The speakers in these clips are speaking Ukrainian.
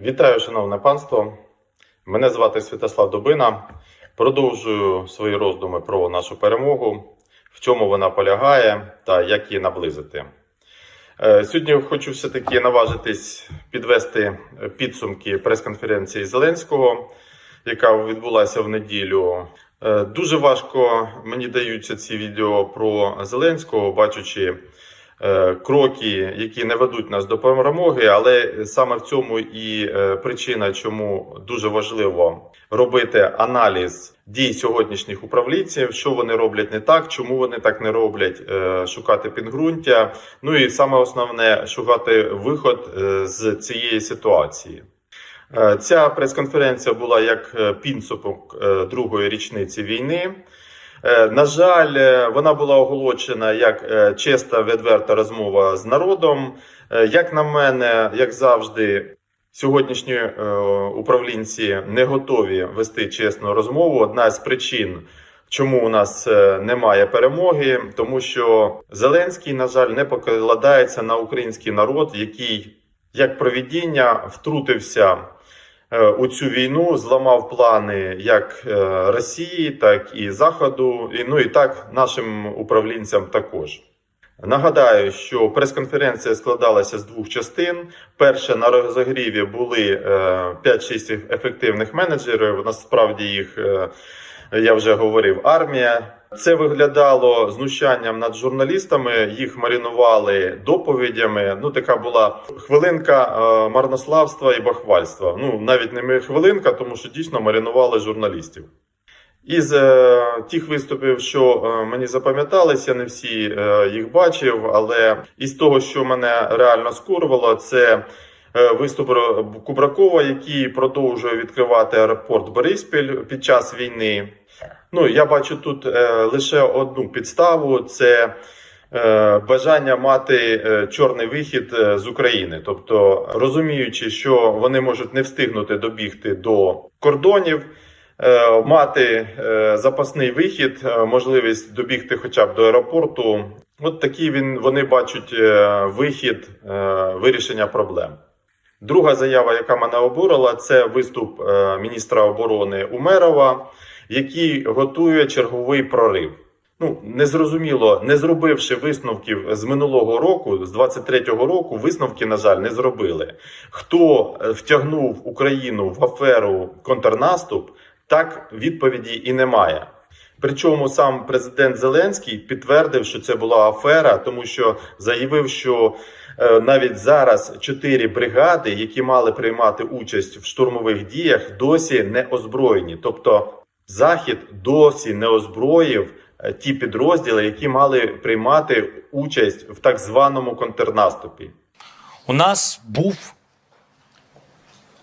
Вітаю, шановне панство. Мене звати Святослав Дубина. Продовжую свої роздуми про нашу перемогу, в чому вона полягає та як її наблизити. Е, Сьогодні хочу все-таки наважитись підвести підсумки прес-конференції Зеленського, яка відбулася в неділю. Е, Дуже важко мені даються ці відео про Зеленського, бачачи е, кроки, які не ведуть нас до перемоги, але саме в цьому і е, причина, чому дуже важливо робити аналіз дій сьогоднішніх управлінців, що вони роблять не так, чому вони так не роблять, е, шукати підґрунтя. Ну і саме основне шукати виход е, з цієї ситуації. Е, Ця прес-конференція була як е, підсумок е, другої річниці війни. Е, На жаль, е, вона була оголошена як е, чиста відверта розмова з народом. Як на мене, як завжди, сьогоднішні управлінці не готові вести чесну розмову. Одна з причин, чому у нас немає перемоги, тому що Зеленський, на жаль, не покладається на український народ, який як провідіння втрутився у цю війну, зламав плани як е, Росії, так і Заходу, і ну і так нашим управлінцям також. Нагадаю, що прес-конференція складалася з двох частин. Перше на розогріві були е, 5-6 ефективних менеджерів. Насправді їх е, я вже говорив, армія. Це виглядало знущанням над журналістами. Їх маринували доповідями. Ну, така була хвилинка е, марнославства і бахвальства. Ну навіть не ми- хвилинка, тому що дійсно маринували журналістів. Із е, тих виступів, що е, мені запам'яталися, не всі е, їх бачив, але із того, що мене реально скурвало, це виступ Кубракова, який продовжує відкривати аеропорт Бориспіль під час війни. Ну, я бачу тут е, лише одну підставу: це е, бажання мати е, чорний вихід е, з України. Тобто, розуміючи, що вони можуть не встигнути добігти до кордонів, е, мати е, запасний вихід, е, можливість добігти хоча б до аеропорту. От такий він вони бачать е, вихід е, вирішення проблем. Друга заява, яка мене обурила, це виступ е, міністра оборони Умерова, який готує черговий прорив. Ну незрозуміло, не зробивши висновків з минулого року, з 23-го року, висновки, на жаль, не зробили. Хто е, втягнув Україну в аферу контрнаступ, так відповіді і немає. Причому сам президент Зеленський підтвердив, що це була афера, тому що заявив, що навіть зараз чотири бригади, які мали приймати участь в штурмових діях, досі не озброєні. Тобто Захід досі не озброїв е, ті підрозділи, які мали приймати участь в так званому контрнаступі. У нас був,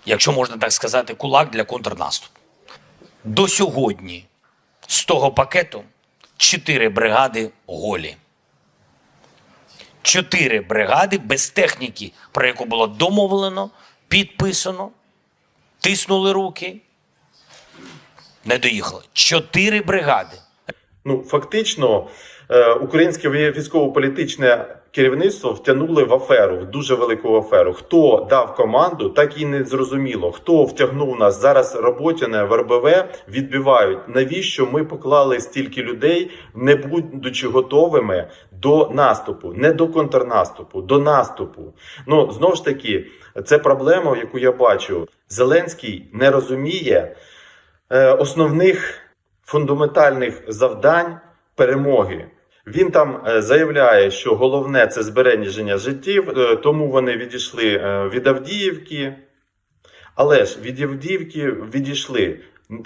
якщо можна так сказати, кулак для контрнаступу. До сьогодні з того пакету чотири бригади голі. Чотири бригади без техніки, про яку було домовлено, підписано, тиснули руки, не доїхали. Чотири бригади. Ну фактично, е, українське військово-політичне керівництво втягнули в аферу, в дуже велику аферу. Хто дав команду, так і не зрозуміло. Хто втягнув нас зараз. Роботяне в РБВ відбивають. Навіщо ми поклали стільки людей, не будучи готовими до наступу, не до контрнаступу, до наступу. Ну знову ж таки, це проблема, яку я бачу. Зеленський не розуміє е, основних фундаментальних завдань перемоги. Він там е, заявляє, що головне це збереження життів, е, тому вони відійшли е, від Авдіївки. Але ж від Авдіївки відійшли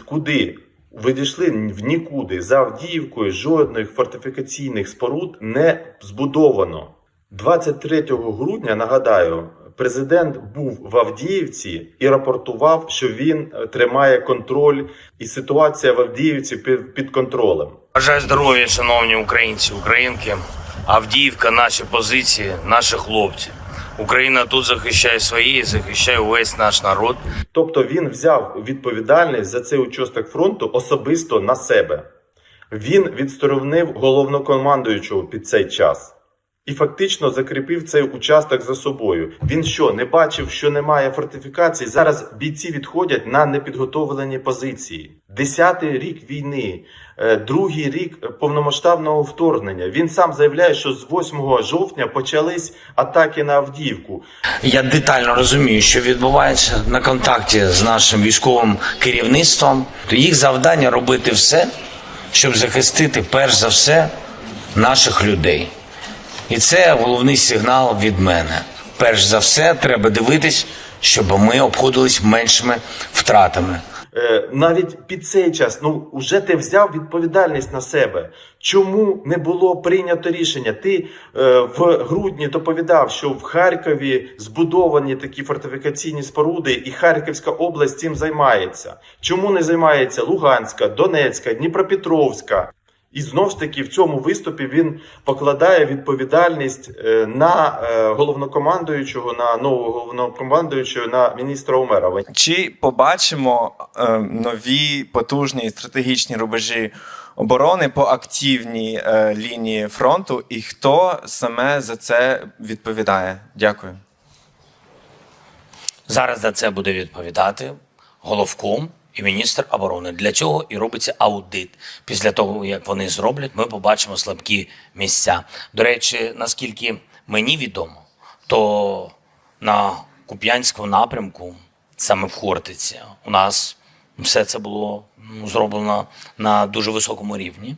куди? Відійшли в нікуди. За Авдіївкою жодних фортифікаційних споруд не збудовано. 23 грудня, нагадаю, президент був в Авдіївці і рапортував, що він тримає контроль, і ситуація в Авдіївці під контролем. Бажаю здоров'я, шановні українці, українки. Авдіївка, наші позиції, наші хлопці. Україна тут захищає свої, захищає увесь наш народ. Тобто він взяв відповідальність за цей участок фронту особисто на себе. Він відсторонив головнокомандуючого під цей час. І фактично закріпив цей участок за собою. Він що не бачив, що немає фортифікацій. Зараз бійці відходять на непідготовлені позиції. Десятий рік війни, е, другий рік повномасштабного вторгнення. Він сам заявляє, що з 8 жовтня почались атаки на Авдіївку. Я детально розумію, що відбувається на контакті з нашим військовим керівництвом. То їх завдання робити все, щоб захистити перш за все наших людей. І це головний сигнал від мене. Перш за все, треба дивитись, щоб ми обходились меншими втратами. Е, навіть під цей час, ну уже ти взяв відповідальність на себе. Чому не було прийнято рішення? Ти е, в грудні доповідав, що в Харкові збудовані такі фортифікаційні споруди, і Харківська область цим займається. Чому не займається Луганська, Донецька, Дніпропетровська? І знов ж таки в цьому виступі він покладає відповідальність е, на е, головнокомандуючого, на нового головнокомандуючого, на міністра Умерова. Чи побачимо е, нові потужні стратегічні рубежі оборони по активній е, лінії фронту, і хто саме за це відповідає? Дякую. Зараз за це буде відповідати головком і міністр оборони. Для цього і робиться аудит. Після того, як вони зроблять, ми побачимо слабкі місця. До речі, наскільки мені відомо, то на Куп'янському напрямку, саме в Хортиці, у нас все це було ну, зроблено на дуже високому рівні.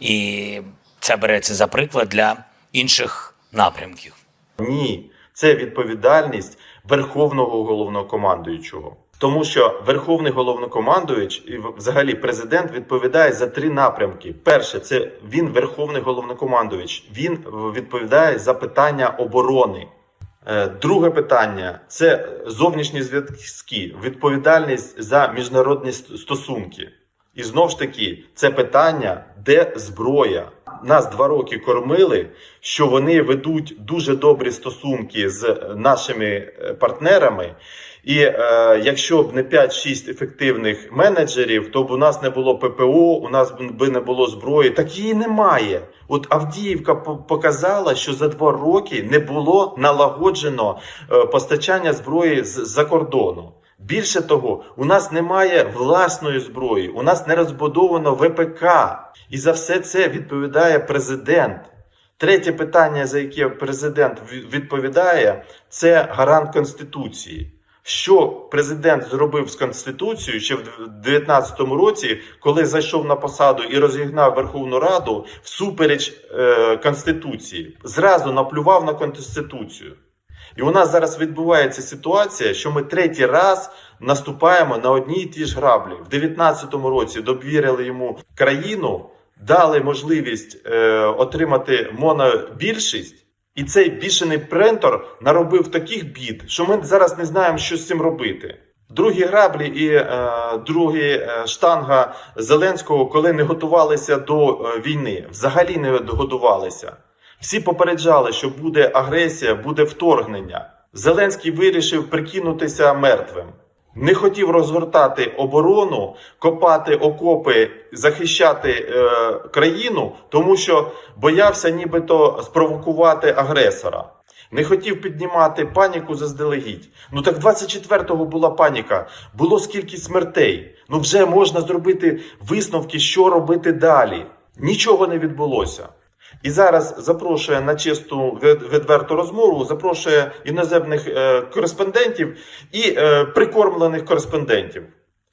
І це береться за приклад для інших напрямків. Ні, це відповідальність верховного головнокомандуючого. Тому що верховний головнокомандуюч і взагалі президент відповідає за три напрямки. Перше, це він верховний головнокомандуюч. Він відповідає за питання оборони. Е, Друге питання це зовнішні зв'язки, відповідальність за міжнародні стосунки. І знов ж таки, це питання, де зброя. Нас два роки кормили, що вони ведуть дуже добрі стосунки з нашими е, партнерами. І е, якщо б не 5-6 ефективних менеджерів, то б у нас не було ППО, у нас би не було зброї. Так її немає. От Авдіївка показала, що за два роки не було налагоджено е, постачання зброї з-за кордону. Більше того, у нас немає власної зброї, у нас не розбудовано ВПК. І за все це відповідає президент. Третє питання, за яке президент відповідає, це гарант Конституції. Що президент зробив з Конституцією ще в 2019 році, коли зайшов на посаду і розігнав Верховну Раду всупереч е, Конституції, зразу наплював на Конституцію. І у нас зараз відбувається ситуація, що ми третій раз наступаємо на одні і ті ж граблі. В 2019 році довірили йому країну, дали можливість е, отримати монобільшість. І цей бішений принтер наробив таких бід, що ми зараз не знаємо, що з цим робити. Другі граблі і е, другі е, штанга Зеленського, коли не готувалися до е, війни, взагалі не готувалися. Всі попереджали, що буде агресія, буде вторгнення. Зеленський вирішив прикинутися мертвим. Не хотів розгортати оборону, копати окопи, захищати е, країну, тому що боявся нібито спровокувати агресора. Не хотів піднімати паніку заздалегідь. Ну так 24-го була паніка. Було скільки смертей. Ну вже можна зробити висновки, що робити далі. Нічого не відбулося. І зараз запрошує на чисту відверту розмову, запрошує іноземних е, кореспондентів і е, прикормлених кореспондентів.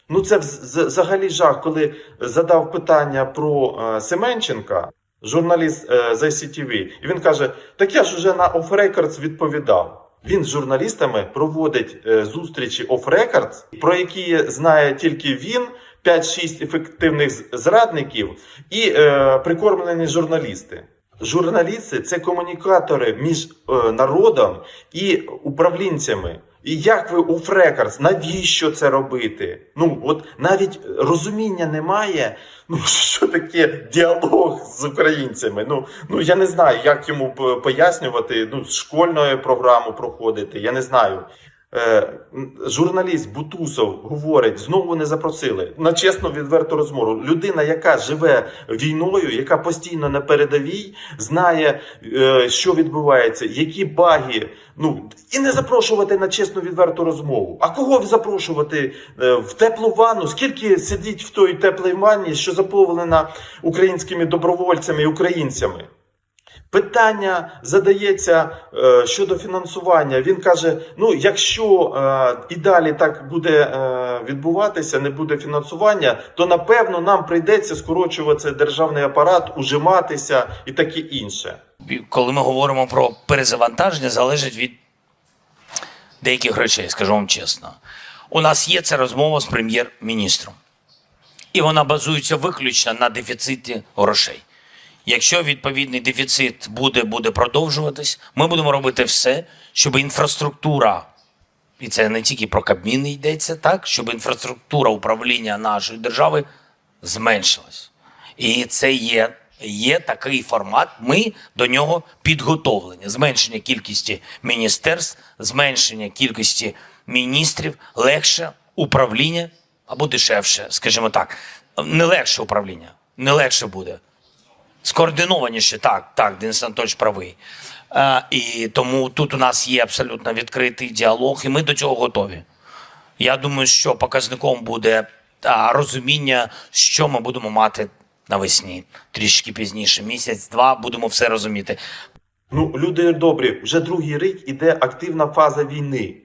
Ну це взагалі жах, коли задав питання про е, Семенченка, журналіст з ICTV, і він каже: Так я ж уже на Off Records відповідав. Він з журналістами проводить зустрічі Off Records, про які знає тільки він, 5-6 ефективних зрадників і е, прикормлені журналісти. Журналісти це комунікатори між е, народом і управлінцями. І як ви у Фрекарс, навіщо це робити? Ну от навіть розуміння немає. Ну що таке діалог з українцями? Ну ну я не знаю, як йому пояснювати. Ну школьну програму проходити. Я не знаю. Е, журналіст Бутусов говорить, знову не запросили на чесну відверту розмову. Людина, яка живе війною, яка постійно на передовій, знає, е, що відбувається, які баги. Ну і не запрошувати на чесну відверту розмову. А кого запрошувати е, в теплу ванну? Скільки сидіть в той теплій ванні, що заповнена українськими добровольцями і українцями? Питання задається е, щодо фінансування. Він каже: ну, якщо е, і далі так буде е, відбуватися, не буде фінансування, то напевно нам прийдеться скорочувати державний апарат, ужиматися і таке інше. коли ми говоримо про перезавантаження, залежить від деяких речей, скажу вам чесно. У нас є ця розмова з прем'єр-міністром, і вона базується виключно на дефіциті грошей. Якщо відповідний дефіцит буде, буде продовжуватись, ми будемо робити все, щоб інфраструктура, і це не тільки про Кабмін йдеться, так, щоб інфраструктура управління нашої держави зменшилась. І це є, є такий формат. Ми до нього підготовлені. Зменшення кількості міністерств, зменшення кількості міністрів, легше управління або дешевше, скажімо так. Не легше управління, не легше буде. Скоординованіше, так, так, Денис Анатольович правий. Е, і тому тут у нас є абсолютно відкритий діалог, і ми до цього готові. Я думаю, що показником буде а, розуміння, що ми будемо мати навесні. Трішки пізніше, місяць-два, будемо все розуміти. Ну, люди добрі, вже другий рік іде активна фаза війни.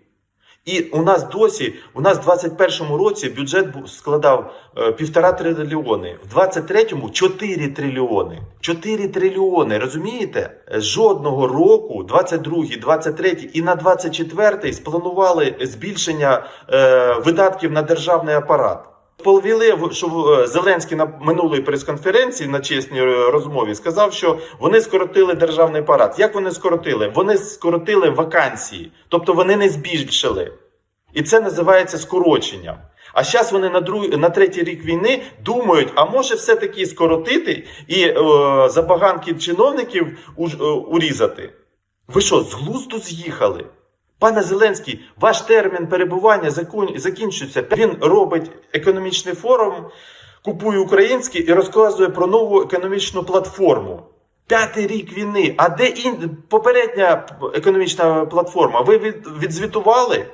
І у нас досі, у нас в 21-му році бюджет складав е, півтора трильйони, в 23-му 4 трильйони. 4 трильйони, розумієте? Е, Жодного року, 22-й, 23-й і на 24-й спланували збільшення е, видатків на державний апарат. Повіли, що е, Зеленський на минулій прес-конференції на чесній е, розмові сказав, що вони скоротили державний апарат. Як вони скоротили? Вони скоротили вакансії, тобто вони не збільшили. І це називається скороченням. А зараз вони на друг... на третій рік війни думають, а може все-таки скоротити і е, забаганки чиновників уж, е, урізати. Ви що, з глузду з'їхали? Пане Зеленський, ваш термін перебування закінчується. Він робить економічний форум, купує український і розказує про нову економічну платформу. П'ятий рік війни. А де ін... попередня економічна платформа? Ви від... відзвітували?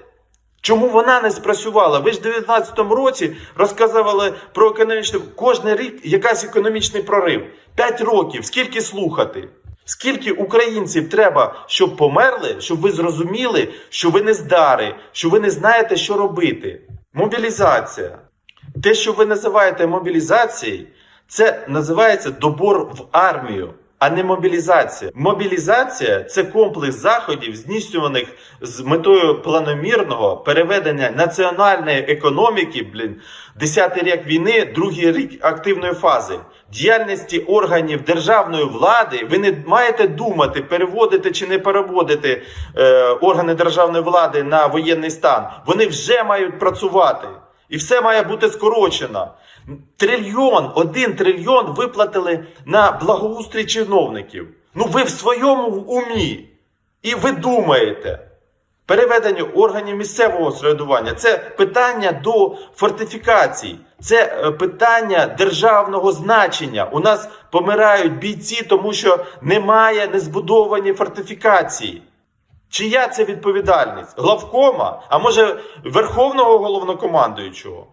Чому вона не спрацювала? Ви ж в 2019 році розказували про економічний кожен рік якась економічний прорив. П'ять років. Скільки слухати? Скільки українців треба, щоб померли, щоб ви зрозуміли, що ви не здари, що ви не знаєте, що робити? Мобілізація. Те, що ви називаєте мобілізацією, це називається добор в армію, а не мобілізація. Мобілізація це комплекс заходів, здійснюваних з метою планомірного переведення національної економіки, блін, 10-й рік війни, другий рік активної фази. Діяльності органів державної влади ви не маєте думати, переводити чи не переводити е, органи державної влади на воєнний стан. Вони вже мають працювати. І все має бути скорочено. Трильйон, один трильйон виплатили на благоустрій чиновників. Ну ви в своєму умі. І ви думаєте. Переведення органів місцевого самоврядування це питання до фортифікацій, це е, питання державного значення. У нас помирають бійці, тому що немає не збудовані фортифікації. Чия це відповідальність? Главкома? А може Верховного головнокомандуючого?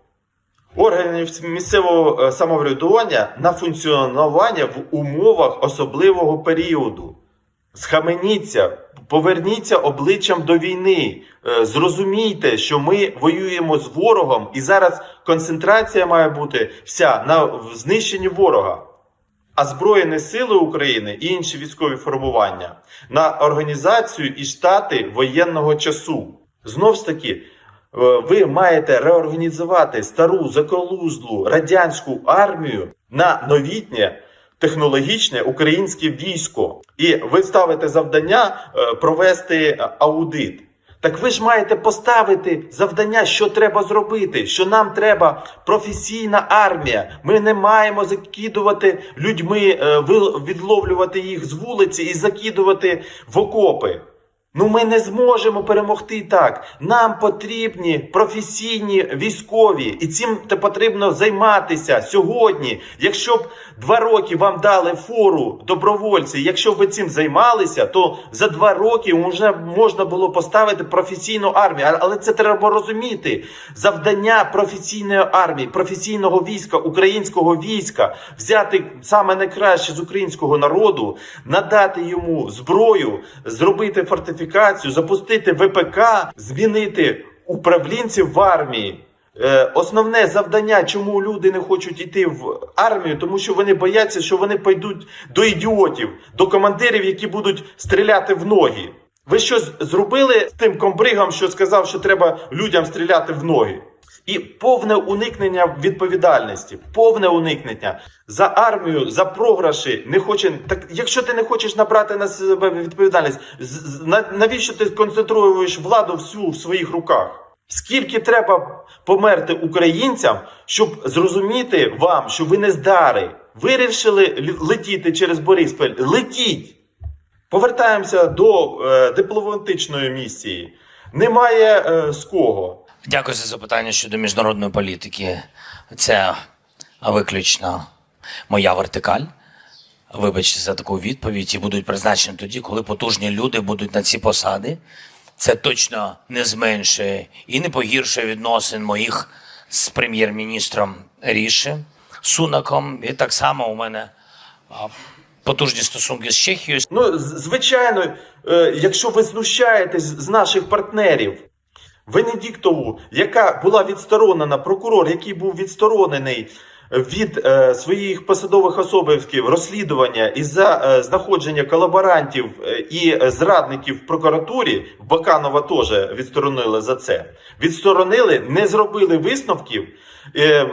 Органів місцевого е, самоврядування на функціонування в умовах особливого періоду. Схаменіться, поверніться обличчям до війни. Е, Зрозумійте, що ми воюємо з ворогом, і зараз концентрація має бути вся на знищенні ворога. А Збройні сили України і інші військові формування на організацію і штати воєнного часу. Знов ж таки, е, ви маєте реорганізувати стару заколузлу радянську армію на новітнє технологічне українське військо. І ви ставите завдання е, провести аудит. Так ви ж маєте поставити завдання, що треба зробити, що нам треба професійна армія. Ми не маємо закидувати людьми, е, відловлювати їх з вулиці і закидувати в окопи. Ну, ми не зможемо перемогти так. Нам потрібні професійні військові, і цим потрібно займатися сьогодні. Якщо б два роки вам дали фору добровольці, якщо б ви цим займалися, то за два роки вже можна було поставити професійну армію. Але це треба розуміти. Завдання професійної армії, професійного війська, українського війська, взяти саме найкраще з українського народу, надати йому зброю, зробити фортифікацію, запустити ВПК, змінити управлінців в армії. Е, Основне завдання, чому люди не хочуть йти в армію, тому що вони бояться, що вони пойдуть до ідіотів, до командирів, які будуть стріляти в ноги. Ви щось зробили з тим комбригом, що сказав, що треба людям стріляти в ноги? І повне уникнення відповідальності, повне уникнення за армію, за програші не хоче. Так якщо ти не хочеш набрати на себе відповідальність, навіщо ти концентруєш владу всю в своїх руках? Скільки треба померти українцям, щоб зрозуміти вам, що ви не здари? Вирішили летіти через Бориспіль? Летіть! Повертаємося до е, дипломатичної місії. Немає е, з кого. Дякую за запитання щодо міжнародної політики. Це виключно моя вертикаль. Вибачте за таку відповідь, і будуть призначені тоді, коли потужні люди будуть на ці посади. Це точно не зменшує і не погіршує відносин моїх з прем'єр-міністром Ріші Сунаком. І так само у мене потужні стосунки з Чехією. Ну, звичайно, е, якщо ви знущаєтесь з наших партнерів, Венедіктову, яка була відсторонена, прокурор, який був відсторонений від е, своїх посадових особов'язків розслідування із-за е, знаходження колаборантів е, і зрадників в прокуратурі, Баканова теж відсторонили за це. Відсторонили, не зробили висновків. Е, е,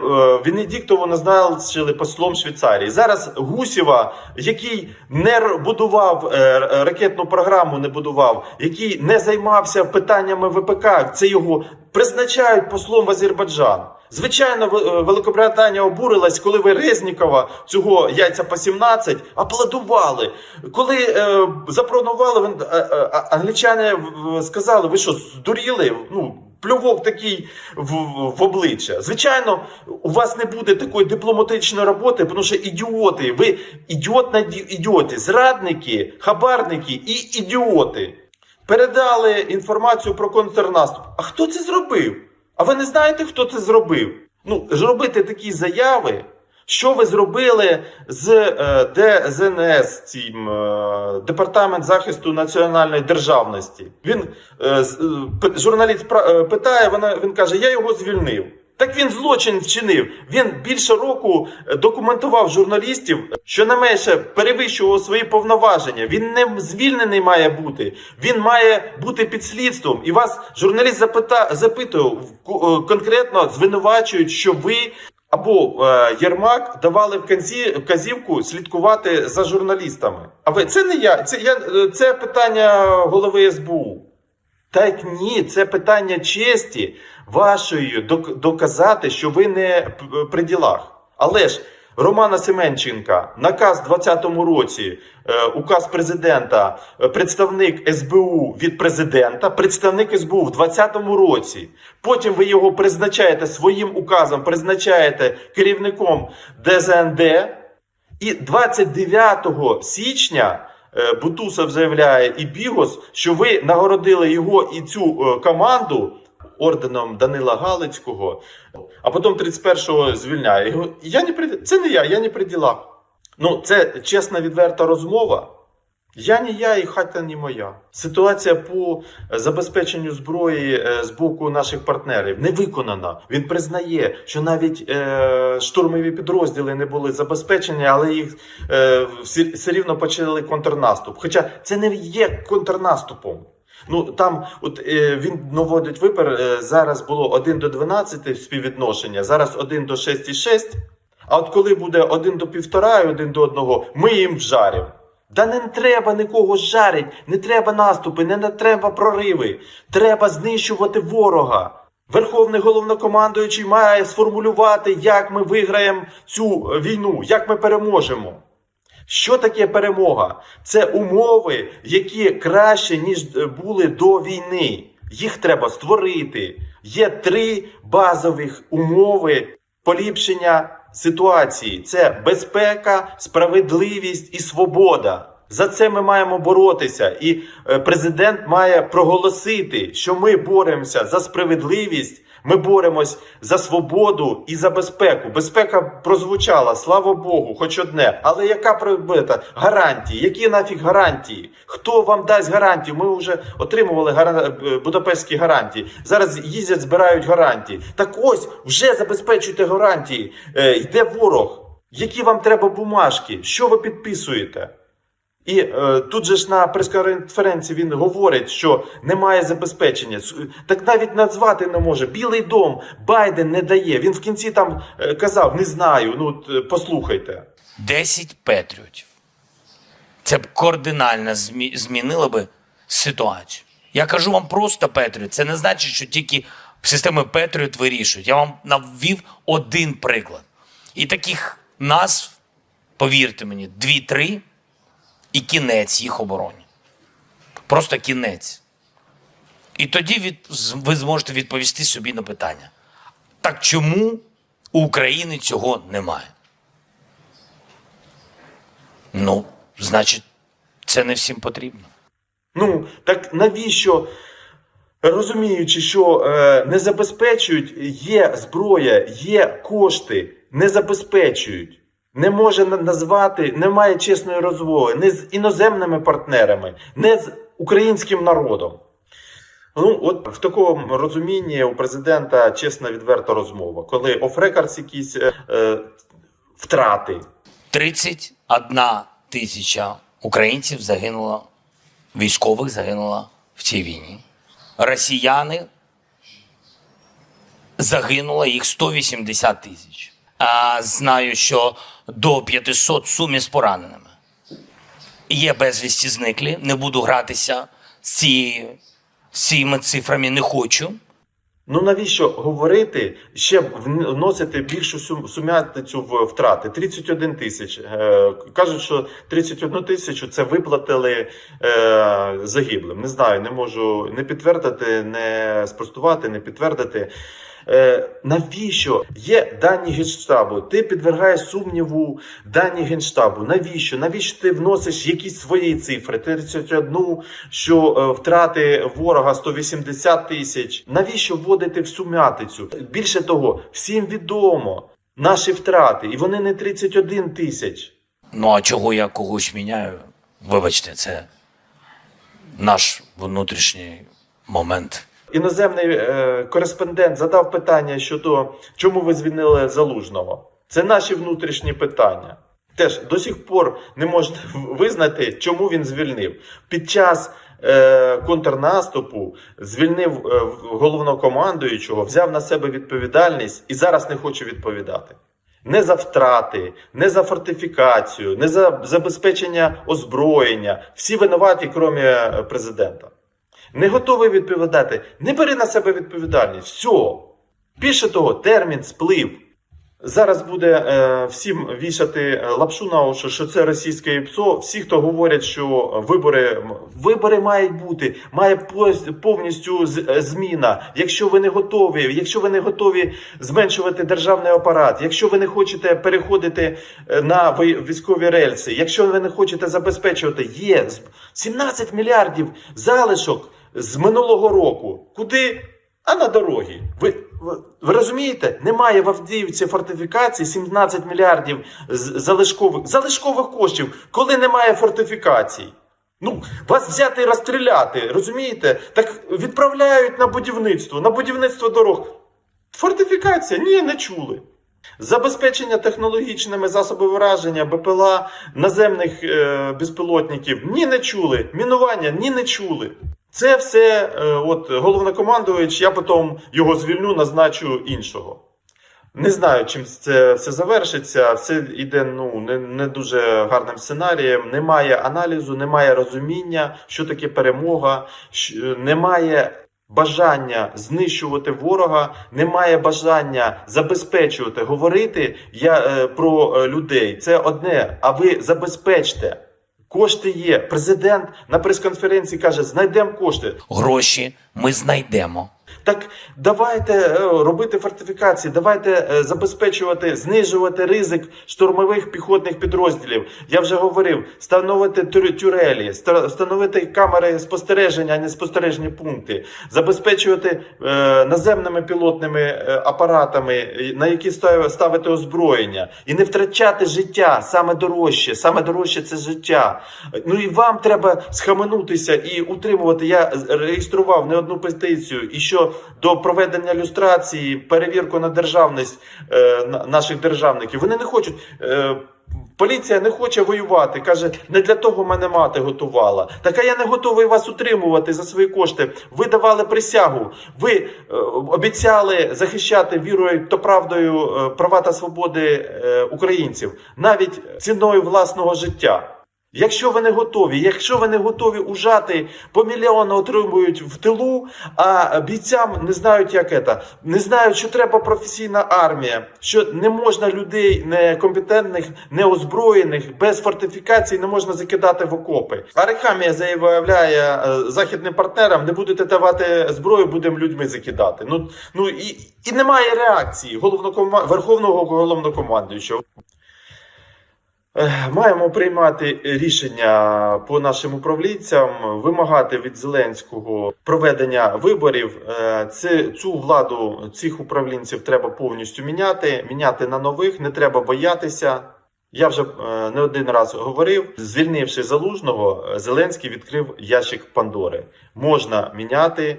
Венедіктову назначили послом Швейцарії. Зараз Гусєва, який не будував е, ракетну програму, не будував, який не займався питаннями ВПК, це його призначають послом в Азербайджан. Звичайно, е, Великобританія обурилась, коли ви Резнікова, цього яйця по 17, аплодували. Коли е, запропонували, він- е, е, англічани сказали, ви що, здуріли? Ну, плювок такий в, в обличчя. Звичайно, у вас не буде такої дипломатичної роботи, тому що ідіоти, ви ідіот на ді- ідіоті, зрадники, хабарники і ідіоти. Передали інформацію про контрнаступ. А хто це зробив? А ви не знаєте, хто це зробив? Ну, зробити робити такі заяви. Що ви зробили з е, ДЗНС, цим е, департамент захисту національної державності? Він е, журналіст питає, вона він каже: Я його звільнив. Так він злочин вчинив. Він більше року е, документував журналістів, що не менше перевищував свої повноваження. Він не звільнений має бути. Він має бути під слідством. І вас журналіст запита, запитує е, конкретно звинувачують, що ви або е, Єрмак давали вказі- вказівку слідкувати за журналістами. А ви це не я. Це я е, це питання голови СБУ. Так ні, це питання честі вашої док- доказати, що ви не при ділах. Але ж Романа Семенченка, наказ в 2020 році, е, указ президента, е, представник СБУ від президента, представник СБУ в 2020 році. Потім ви його призначаєте своїм указом, призначаєте керівником ДЗНД. І 29 січня е, Бутусов заявляє і Бігос, що ви нагородили його і цю команду орденом Данила Галицького, а потім 31-го звільняє. Його- Я не при... Це не я, я не при ділах. Ну, це чесна відверта розмова. Я не я і хата не моя. Ситуація по забезпеченню зброї е, з боку наших партнерів не виконана. Він признає, що навіть е, штурмові підрозділи не були забезпечені, але їх е, все рівно почали контрнаступ. Хоча це не є контрнаступом. Ну там, от е, він наводить випер. Е, зараз було 1 до 12 співвідношення, зараз 1 до 6,6. А от коли буде 1 до 1,5 і 1 до 1, ми їм вжаримо. Да не треба нікого жарить, не треба наступи, не, не треба прориви. Треба знищувати ворога. Верховний головнокомандуючий має сформулювати, як ми виграємо цю е, війну, як ми переможемо. Що таке перемога? Це умови, які краще, ніж е, були до війни. Їх треба створити. Є три базових умови поліпшення ситуації: це безпека, справедливість і свобода. За це ми маємо боротися, і е, президент має проголосити, що ми боремося за справедливість. Ми боремось за свободу і за безпеку. Безпека прозвучала, слава Богу, хоч одне. Але яка пробита гарантії? Які нафіг гарантії? Хто вам дасть гарантію? Ми вже отримували гара... е, будапештські гарантії. Зараз їздять, збирають гарантії. Так ось вже забезпечуйте гарантії. Е, йде ворог. Які вам треба бумажки? Що ви підписуєте? І е, тут же ж на прес-конференції він говорить, що немає забезпечення. Так навіть назвати не може. Білий дом Байден не дає. Він в кінці там е, казав: не знаю. Ну от, е, послухайте. 10 патріотів. Це б кардинально змі- змінило би ситуацію. Я кажу вам просто Петріот. Це не значить, що тільки системи Петріот вирішують. Я вам навів один приклад. І таких назв, повірте мені, дві-три і кінець їх обороні. Просто кінець. І тоді від, ви зможете відповісти собі на питання. Так чому у України цього немає? Ну, значить, це не всім потрібно. Ну так навіщо? Розуміючи, що е, не забезпечують, є зброя, є кошти, не забезпечують. Не може на- назвати, немає чесної розмови не з іноземними партнерами, не з українським народом. Ну, от в такому розумінні у президента чесна відверта розмова, коли офрекарс якісь е, е, втрати. 31 тисяча українців загинуло, військових загинуло в цій війні. Росіяни загинуло їх 180 тисяч. А знаю, що до 500 сумі з пораненими. Є безвісті зниклі. Не буду гратися з, цими цифрами, не хочу. Ну навіщо говорити ще вносити більшу сум- сумятицю в втрати? 31 тисяч. Е, кажуть, що 31 тисячу це виплатили е, загиблим. Не знаю, не можу не підтвердити, не спростувати, не підтвердити. Е, навіщо є дані генштабу? Ти підвергаєш сумніву дані генштабу. Навіщо? Навіщо ти вносиш якісь свої цифри? 31, що е, втрати ворога 180 тисяч. Навіщо вводити в сумятицю? Більше того, всім відомо наші втрати, і вони не 31 тисяч. Ну а чого я когось міняю? Вибачте, це наш внутрішній момент. Іноземний е, кореспондент задав питання щодо чому ви звільнили залужного. Це наші внутрішні питання. Теж до сих пор не можете визнати, чому він звільнив. Під час е, контрнаступу звільнив е, головнокомандуючого, взяв на себе відповідальність і зараз не хоче відповідати. Не за втрати, не за фортифікацію, не за забезпечення озброєння. Всі винуваті, крім е, президента. Не готовий відповідати. Не бери на себе відповідальність. Все. Більше того, термін сплив. Зараз буде е, всім вішати е, лапшу на уші, що це російське ІПСО. Всі, хто говорять, що вибори, вибори мають бути, має повністю зміна. Якщо ви не готові, якщо ви не готові зменшувати державний апарат, якщо ви не хочете переходити е, на військові рельси, якщо ви не хочете забезпечувати, є з- 17 мільярдів залишок з минулого року. Куди? А на дорогі. Ви, ви, ви розумієте? Немає в Авдіївці фортифікації 17 мільярдів залишкових, залишкових коштів, коли немає фортифікацій. Ну, вас взяти і розстріляти, розумієте? Так відправляють на будівництво, на будівництво дорог. Фортифікація? Ні, не чули. Забезпечення технологічними засобами враження, БПЛА наземних е, безпілотників ні не чули. Мінування ні не чули. Це все, е, от головнокомандувач, я потім його звільню, назначу іншого. Не знаю, чим це все завершиться. Все йде ну, не, не дуже гарним сценарієм. Немає аналізу, немає розуміння, що таке перемога, щ- немає бажання знищувати ворога, немає бажання забезпечувати, говорити я, е, про е, людей. Це одне. А ви забезпечте. Кошти є. Президент на прес-конференції каже: знайдемо кошти. Гроші ми знайдемо. Так давайте е, робити фортифікації, давайте е, забезпечувати, знижувати ризик штурмових піхотних підрозділів. Я вже говорив, встановити тюр- тюрелі, встановити камери спостереження, а не спостережні пункти, забезпечувати е, наземними пілотними апаратами, на які ста- ставити озброєння, і не втрачати життя саме дорожче. Саме дорожче це життя. Ну і вам треба схаменутися і утримувати. Я реєстрував не одну петицію, і що до проведення люстрації, перевірку на державність е, на- наших державників. Вони не хочуть. Е, Поліція не хоче воювати. каже, не для того мене мати готувала. Так а я не готовий вас утримувати за свої кошти. Ви давали присягу. Ви е, обіцяли захищати вірою та правдою е, права та свободи е, українців, навіть ціною власного життя. Якщо ви не готові, якщо ви не готові ужати, по мільйону отримують в тилу, а бійцям не знають, як це, не знають, що треба професійна армія, що не можна людей некомпетентних, неозброєних, без фортифікацій не можна закидати в окопи. Арихамія заявляє е, західним партнерам: не будете давати зброю, будемо людьми закидати. Ну ну і, і немає реакції головнокома... верховного головнокомандуючого. Маємо приймати рішення по нашим управлінцям, вимагати від Зеленського проведення виборів. Е, Це цю владу цих управлінців треба повністю міняти, міняти на нових. Не треба боятися. Я вже е, не один раз говорив, звільнивши залужного, Зеленський відкрив ящик Пандори. Можна міняти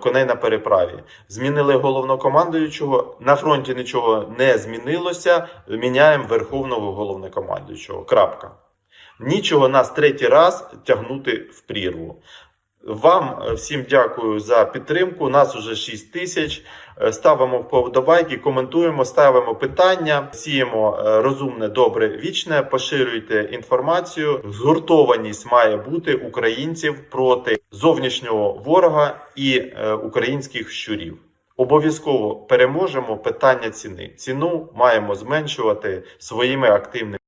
коней на переправі. Змінили головнокомандуючого. На фронті нічого не змінилося. Міняємо верховного головнокомандуючого. Крапка. Нічого нас третій раз тягнути в прірву. Вам е, всім дякую за підтримку. Нас уже 6 тисяч. Е, Ставимо вподобайки, коментуємо, ставимо питання, сіємо е, розумне, добре, вічне. Поширюйте інформацію. Згуртованість має бути українців проти зовнішнього ворога і українських щурів. Обов'язково переможемо питання ціни. Ціну маємо зменшувати своїми активними.